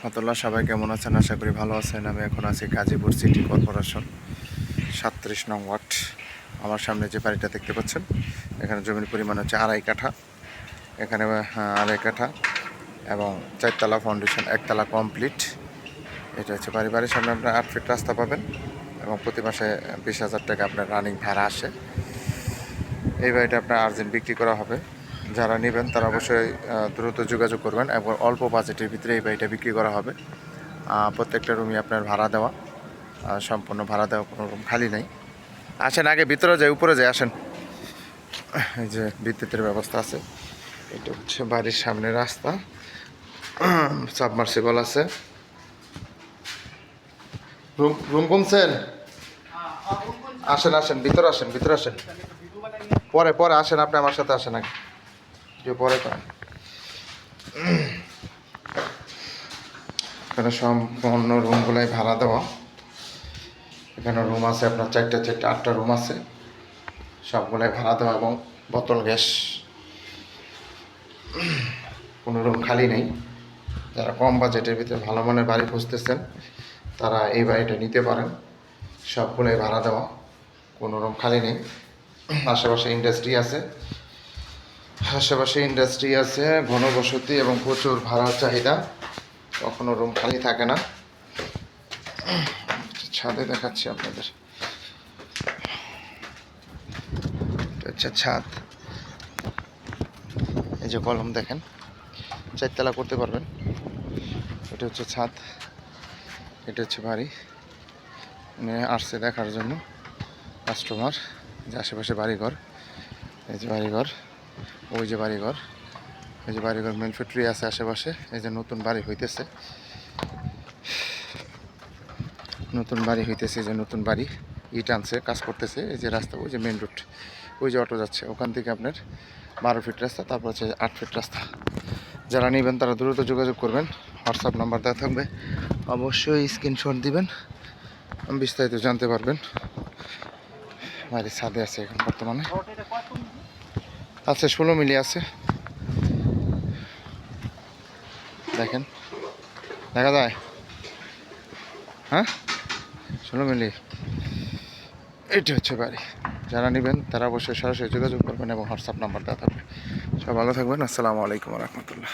রহমতুল্লাহ, সবাই কেমন আছেন? আশা করি ভালো আছেন। আমি এখন আছি গাজীপুর সিটি কর্পোরেশন, সাতত্রিশ নং ওয়ার্ড। আমার সামনে যে বাড়িটা দেখতে পাচ্ছেন, এখানে জমির পরিমাণ হচ্ছে আড়াই কাঠা। এখানে আড়াই কাঠা এবং চারতলা ফাউন্ডেশন একতলা কমপ্লিট এটা হচ্ছে বাড়ি। বাড়ির সামনে আপনার আট ফিট রাস্তা পাবেন এবং প্রতি মাসে বিশ হাজার টাকা আপনার রানিং ভাড়া আসে। এই বাড়িটা আপনার আর্জেন্ট বিক্রি করা হবে। যারা নেবেন তারা অবশ্যই দ্রুত যোগাযোগ করবেন এবং অল্প বাজেটের ভিতরে এই বাড়িটা বিক্রি করা হবে। প্রত্যেকটা রুমই আপনার ভাড়া দেওয়া সম্পূর্ণ ভাড়া দেওয়া, কোনো রুম খালি নেই। আসেন, আগে ভিতরে যাই, উপরে যাই, আসেন। এই যে বিদ্যুতের ব্যবস্থা আছে। এটা হচ্ছে বাড়ির সামনে রাস্তা। সাবমার্সিবল আছে। রুম রুম কমছেন আসেন আসেন, ভিতরে আসেন ভিতরে আসেন। পরে পরে আসেন, আপনি আমার সাথে আসেন আগে। যে পরে করেন এখানে সম্পূর্ণ রুমগুলাই ভাড়া দেওয়া। এখানে রুম আছে, আপনার চারটে চারটে, আটটা রুম আছে। সবগুলাই ভাড়া দেওয়া এবং বোতল, গ্যাস। কোনো রুম খালি নেই। যারা কম বাজেটের ভিতরে ভালো মানের বাড়ি খুঁজতেছেন, তারা এই বাড়িটা নিতে পারেন। সবগুলোই ভাড়া দেওয়া। কোনো রুম খালি নেই। আশেপাশে ইন্ডাস্ট্রি আছে। আশেপাশে ইন্ডাস্ট্রি আছে, ঘনবসতি এবং প্রচুর ভাড়ার চাহিদা। কখনো রুম খালি থাকে না। ছাদে দেখাচ্ছি আপনাদের। ছাদ। এই যে কলম দেখেন, চারতলা করতে পারবেন। এটা হচ্ছে ছাদ। এটা হচ্ছে বাড়ি। আসছে দেখার জন্য। কাস্টমার যে আশেপাশে বাড়িঘর। এই যে বাড়িঘর। ওই যে বাড়িঘর। এই যে বাড়িঘর মেন ফ্যাক্টরি আছে আশেপাশে। এই যে নতুন বাড়ি হইতেছে। নতুন বাড়ি হইতেছে যে নতুন বাড়ি। ইট আনছে, কাজ করতেছে। এই যে রাস্তা, ওই যে মেন রোড ওই যে অটো যাচ্ছে। ওখান থেকে আপনার বারো ফিট রাস্তা, তারপর হচ্ছে আট ফিট রাস্তা। যারা নেবেন, তারা দ্রুত যোগাযোগ করবেন। হোয়াটসঅ্যাপ নাম্বার দেওয়া থাকবে। অবশ্যই স্ক্রিনশট দিবেন। বিস্তারিত জানতে পারবেন। বাড়ির ছাদে আছে এখন বর্তমানে। আছে, ষোলো মিলি আছে। দেখেন, দেখা যায়? হ্যাঁ? ষোলো মিলি। এটি হচ্ছে বাড়ি। যারা নেবেন, তারা অবশ্যই সরাসরি যোগাযোগ করবেন এবং হোয়াটসঅ্যাপ নাম্বার দেওয়া থাকবে। সব ভালো থাকবেন। আসসালামু আলাইকুম রহমতুল্লাহ।